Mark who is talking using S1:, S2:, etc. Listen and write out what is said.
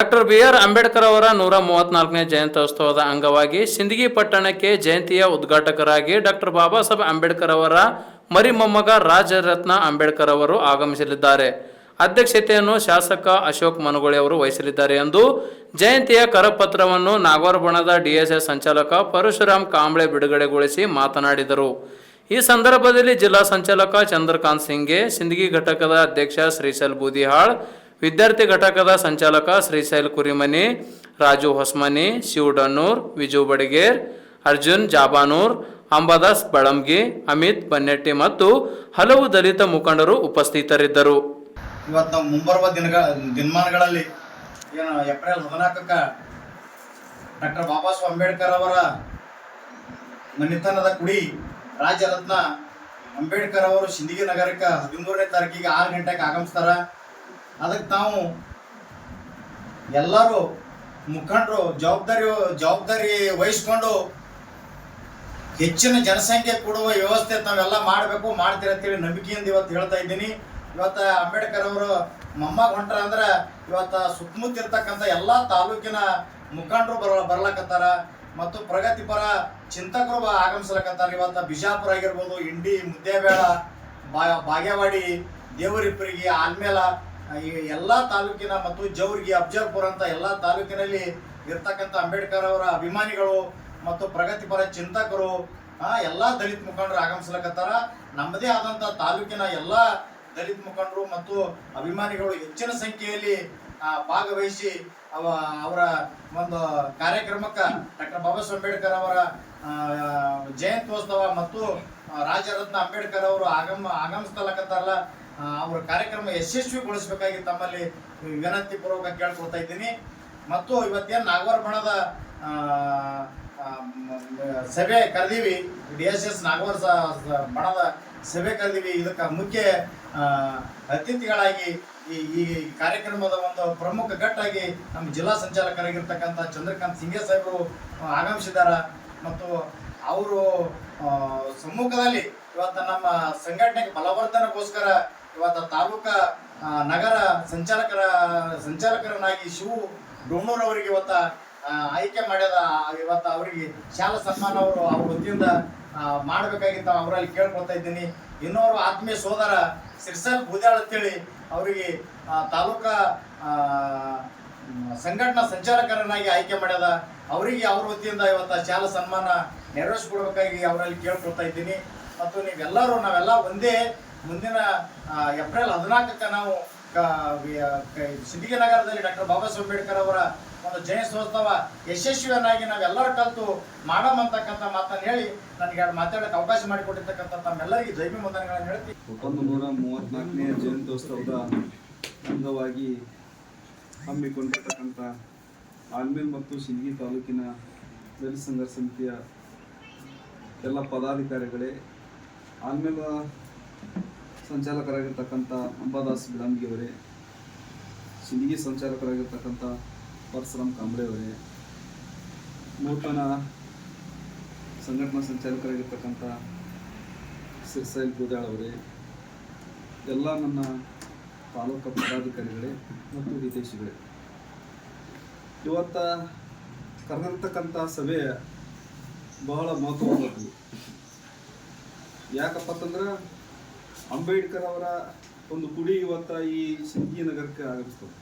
S1: Doctor B R Ambedkar ಅವರ ನೂರ ಮೂವತ್ನಾಲ್ಕನೇ ಜಯಂತ್ಯೋತ್ಸವದ ಅಂಗವಾಗಿ ಸಿಂದಗಿ ಪಟ್ಟಣಕ್ಕೆ ಜಯಂತಿಯ ಉದ್ಘಾಟಕರಾಗಿ ಡಾಕ್ಟರ್ ಬಾಬಾ ಸಾಹೇಬ್ ಅಂಬೇಡ್ಕರ್ ಅವರ ಮರಿ ಮೊಮ್ಮಗ ರಾಜರತ್ನ ಅಂಬೇಡ್ಕರ್ ಅವರು ಆಗಮಿಸಲಿದ್ದಾರೆ. ಅಧ್ಯಕ್ಷತೆಯನ್ನು ಶಾಸಕ ಅಶೋಕ್ ಮನಗೋಳಿ ಅವರು ವಹಿಸಲಿದ್ದಾರೆ ಎಂದು ಜಯಂತಿಯ ಕರಪತ್ರವನ್ನು ನಾಗವರಬಣದ ಡಿಎಸ್ಎಸ್ ಸಂಚಾಲಕ ಪರಶುರಾಮ್ ಕಾಂಬ್ಳೆ ಬಿಡುಗಡೆಗೊಳಿಸಿ ಮಾತನಾಡಿದರು. ಈ ಸಂದರ್ಭದಲ್ಲಿ ಜಿಲ್ಲಾ ಸಂಚಾಲಕ ಚಂದ್ರಕಾಂತ್ ಸಿಂಗ್ಗೆ ಸಿಂದಗಿ ಘಟಕದ ಅಧ್ಯಕ್ಷ ಶ್ರೀಶಲ್ ಬೂದಿಹಾಳ್ ವಿದ್ಯಾರ್ಥಿ ಘಟಕದ ಸಂಚಾಲಕ ಶ್ರೀಶೈಲ್ ಕುರಿಮನಿ, ರಾಜು ಹೊಸ್ಮನಿ, ಶಿವಡನ್ನೂರ್, ವಿಜು ಬಡಿಗೇರ್, ಅರ್ಜುನ್ ಜಾಬಾನೂರ್, ಅಂಬಾದಾಸ್ ಬಳಂಗಿ ಅಮಿತ್ ಬನ್ನೆಟ್ಟಿ ಮತ್ತು ಹಲವು ದಲಿತ ಮುಖಂಡರು ಉಪಸ್ಥಿತರಿದ್ದರು.
S2: ಇವತ್ತು ನಾವು ಮುಂಬರುವ ದಿನಗಳ ದಿನಮಾನಗಳಲ್ಲಿ ಏಪ್ರಿಲ್ ಹದಿನಾಲ್ಕಕ್ಕ ಡಾಕ್ಟರ್ ಬಾಬಾ ಸಾಹೇಬ್ ಅಂಬೇಡ್ಕರ್ ಅವರ ಮನೆತನದ ಕುಡಿ ರಾಜರತ್ನ ಅಂಬೇಡ್ಕರ್ ಅವರು ಸಿಂಧಗಿ ನಗರಕ್ಕೆ ಹದಿಮೂರನೇ ತಾರೀಕಿಗೆ ಆರು ಗಂಟೆಗೆ ಆಗಮಿಸ್ತಾರ. ಅದಕ್ಕೆ ತಾವು ಎಲ್ಲರೂ ಮುಖಂಡರು ಜವಾಬ್ದಾರಿ ಜವಾಬ್ದಾರಿ ವಹಿಸ್ಕೊಂಡು ಹೆಚ್ಚಿನ ಜನಸಂಖ್ಯೆ ಕೊಡುವ ವ್ಯವಸ್ಥೆ ತಾವೆಲ್ಲ ಮಾಡಬೇಕು, ಮಾಡ್ತೀರ ಅಂತೇಳಿ ನಂಬಿಕೆಯಿಂದ ಇವತ್ತು ಹೇಳ್ತಾ ಇದ್ದೀನಿ. ಇವತ್ತು ಅಂಬೇಡ್ಕರ್ ಅವರು ಮೊಮ್ಮಗ ಹೊಂಟ್ರ ಅಂದ್ರೆ ಇವತ್ತು ಸುತ್ತಮುತ್ತ ಇರ್ತಕ್ಕಂಥ ಎಲ್ಲ ತಾಲೂಕಿನ ಮುಖಂಡರು ಬರ, ಬರ್ಲಕತ್ತಾರ. ಮತ್ತು ಪ್ರಗತಿಪರ ಚಿಂತಕರು ಆಗಮಿಸ್ಲಕತ್ತಾರ. ಇವತ್ತು ಬಿಜಾಪುರ ಆಗಿರ್ಬೋದು, ಇಂಡಿ, ಮುದ್ದೇಬೇಳ, ಬಾ ಬಾಗೇವಾಡಿ, ದೇವರಿಪ್ಪರಿಗೆ ಆಲ್ಮೇಲ ಈ ಎಲ್ಲ ತಾಲೂಕಿನ ಮತ್ತು ಜೌರ್ಗಿ ಅಫ್ಜಲ್ಪುರ ಅಂತ ಎಲ್ಲ ತಾಲೂಕಿನಲ್ಲಿ ಇರ್ತಕ್ಕಂಥ ಅಂಬೇಡ್ಕರ್ ಅವರ ಅಭಿಮಾನಿಗಳು ಮತ್ತು ಪ್ರಗತಿಪರ ಚಿಂತಕರು ಎಲ್ಲ ದಲಿತ ಮುಖಂಡರು ಆಗಮಿಸ್ಲಕತ್ತಾರ. ನಮ್ಮದೇ ಆದಂಥ ತಾಲೂಕಿನ ಎಲ್ಲ ದಲಿತ ಮುಖಂಡರು ಮತ್ತು ಅಭಿಮಾನಿಗಳು ಹೆಚ್ಚಿನ ಸಂಖ್ಯೆಯಲ್ಲಿ ಭಾಗವಹಿಸಿ ಅವ, ಅವರ ಒಂದು ಕಾರ್ಯಕ್ರಮಕ್ಕೆ ಡಾಕ್ಟರ್ ಬಾಬಾ ಸಾಹೇಬ್ ಅಂಬೇಡ್ಕರ್ ಅವರ ಜಯಂತ್ಯೋತ್ಸವ ಮತ್ತು ರಾಜರತ್ನ ಅಂಬೇಡ್ಕರ್ ಅವರು ಆಗಮ ಆಗಮಿಸ್ತಲಕತ್ತಾರಲ್ಲ ಅವರ ಕಾರ್ಯಕ್ರಮ ಯಶಸ್ವಿಗೊಳಿಸಬೇಕಾಗಿ ತಮ್ಮಲ್ಲಿ ವಿನಂತಿ ಪೂರ್ವಕ ಕೇಳ್ಕೊಳ್ತಾ ಇದ್ದೀನಿ. ಮತ್ತು ಇವತ್ತೇನು ನಾಗವರ್ ಬಣದ ಸಭೆ ಕರೆದೀವಿ. ಡಿ ಎಸ್ ಎಸ್ ನಾಗವರ್ ಬಣದ ಸಭೆ ಕರೆದೀವಿ. ಇದಕ್ಕೆ ಮುಖ್ಯ ಅತಿಥಿಗಳಾಗಿ ಈ ಈ ಕಾರ್ಯಕ್ರಮದ ಒಂದು ಪ್ರಮುಖ ಘಟ್ಟಾಗಿ ನಮ್ಮ ಜಿಲ್ಲಾ ಸಂಚಾಲಕರಾಗಿರ್ತಕ್ಕಂಥ ಚಂದ್ರಕಾಂತ್ ಸಿಂಗೆ ಸಾಹೇಬರು ಆಗಮಿಸಿದ್ದಾರೆ ಮತ್ತು ಅವರು ಸಮ್ಮುಖದಲ್ಲಿ ಇವತ್ತು ನಮ್ಮ ಸಂಘಟನೆಗೆ ಬಲವರ್ಧನೆಗೋಸ್ಕರ ಇವತ್ತು ತಾಲೂಕಾ ನಗರ ಸಂಚಾಲಕರ, ಸಂಚಾಲಕರನ್ನಾಗಿ ಶಿವು ಡೋಣೂರ್ ಅವರಿಗೆ ಇವತ್ತ ಆಯ್ಕೆ ಮಾಡ್ಯದ, ಇವತ್ತು ಅವರಿಗೆ ಶಾಲಾ ಸನ್ಮಾನ ಅವರು ಅವ್ರ ವತಿಯಿಂದ ಮಾಡಬೇಕಾಗಿತ್ತು ಅವರಲ್ಲಿ ಕೇಳ್ಕೊಳ್ತಾ ಇದ್ದೀನಿ. ಇನ್ನೋರು ಆತ್ಮೀಯ ಸೋದರ ಸಿರ್ಸಲ್ ಬೂದ್ಯಾಳ್ ಅಂತೇಳಿ ಅವರಿಗೆ ತಾಲೂಕಾ ಸಂಘಟನಾ ಸಂಚಾಲಕರನ್ನಾಗಿ ಆಯ್ಕೆ ಮಾಡ್ಯದ, ಅವರಿಗೆ ಅವ್ರ ವತಿಯಿಂದ ಇವತ್ತು ಶಾಲಾ ಸನ್ಮಾನ ನೆರವೇರಿಸ್ಕೊಡ್ಬೇಕಾಗಿ ಅವರಲ್ಲಿ ಕೇಳ್ಕೊಳ್ತಾ ಇದ್ದೀನಿ. ಮತ್ತು ನೀವೆಲ್ಲರೂ ನಾವೆಲ್ಲ ಒಂದೇ ಮುಂದಿನ ಏಪ್ರಿಲ್ ಹದಿನಾಲ್ಕಕ್ಕೆ ನಾವು ಕ- ನಗರದಲ್ಲಿ ಡಾಕ್ಟರ್ ಬಾಬಾ ಸಾಹೇಬ್ ಅಂಬೇಡ್ಕರ್ ಅವರ ಒಂದು ಜಯಂತ್ಯೋತ್ಸವ ಯಶಸ್ವಿಯನ್ನಾಗಿ ನಾವೆಲ್ಲರೂ ಕಲಿತು ಮಾಡಮಂತಕ್ಕಂಥ ಮಾತನ್ನು ಹೇಳಿ ನನಗೆ ಮಾತಾಡಕ್ಕೆ ಅವಕಾಶ ಮಾಡಿಕೊಟ್ಟಿರ್ತಕ್ಕಂಥ ತಮ್ಮೆಲ್ಲರಿಗೆ ದೈವಿ ಮಂದನಗಳನ್ನು ಹೇಳ್ತೀನಿ.
S3: ಒಂದು ನೂರ ಮೂವತ್ತ್ನಾಲ್ಕನೇ ಜಯಂತ್ಯೋತ್ಸವದ ಅಂಗವಾಗಿ ಹಮ್ಮಿಕೊಂಡಿರ್ತಕ್ಕಂಥ ಆಲ್ಮೇಲ್ ಮತ್ತು ಸಿಂಗಿ ತಾಲೂಕಿನ ದಲಿತ ಸಂಘ ಸಮಿತಿಯ ಎಲ್ಲ ಪದಾಧಿಕಾರಿಗಳೇ ಆಲ್ಮೇಲ ಸಂಚಾಲಕರಾಗಿರ್ತಕ್ಕಂಥ ಅಂಬಾದಾಸ್ ಬಿಳಂಗಿಯವರೇ, ಸಿಂದಗಿ ಸಂಚಾಲಕರಾಗಿರ್ತಕ್ಕಂಥ ಪರಶುರಾಮ್ ಕಾಂಬ್ಳೆಯವರೇ ನೂತನ ಸಂಘಟನಾ ಸಂಚಾಲಕರಾಗಿರ್ತಕ್ಕಂಥ ಸಿರ್ಸೈಲ್ ಅವರೇ, ಎಲ್ಲ ನನ್ನ ತಾಲೂಕು ಪದಾಧಿಕಾರಿಗಳೇ ಮತ್ತು ವಿದೇಶಿಗಳೇ ಇವತ್ತ ಕರೆದಿರ್ತಕ್ಕಂಥ ಸಭೆ ಬಹಳ ಮಹತ್ವವಾದದ್ದು. ಯಾಕಪ್ಪ ಅಂತಂದ್ರೆ ಅಂಬೇಡ್ಕರ್ ಅವರ ಒಂದು ಕುಡಿ ಇವತ್ತ ಈ ಸಿಂಧಿ ನಗರಕ್ಕೆ ಆಗಮಿಸ್ತದೆ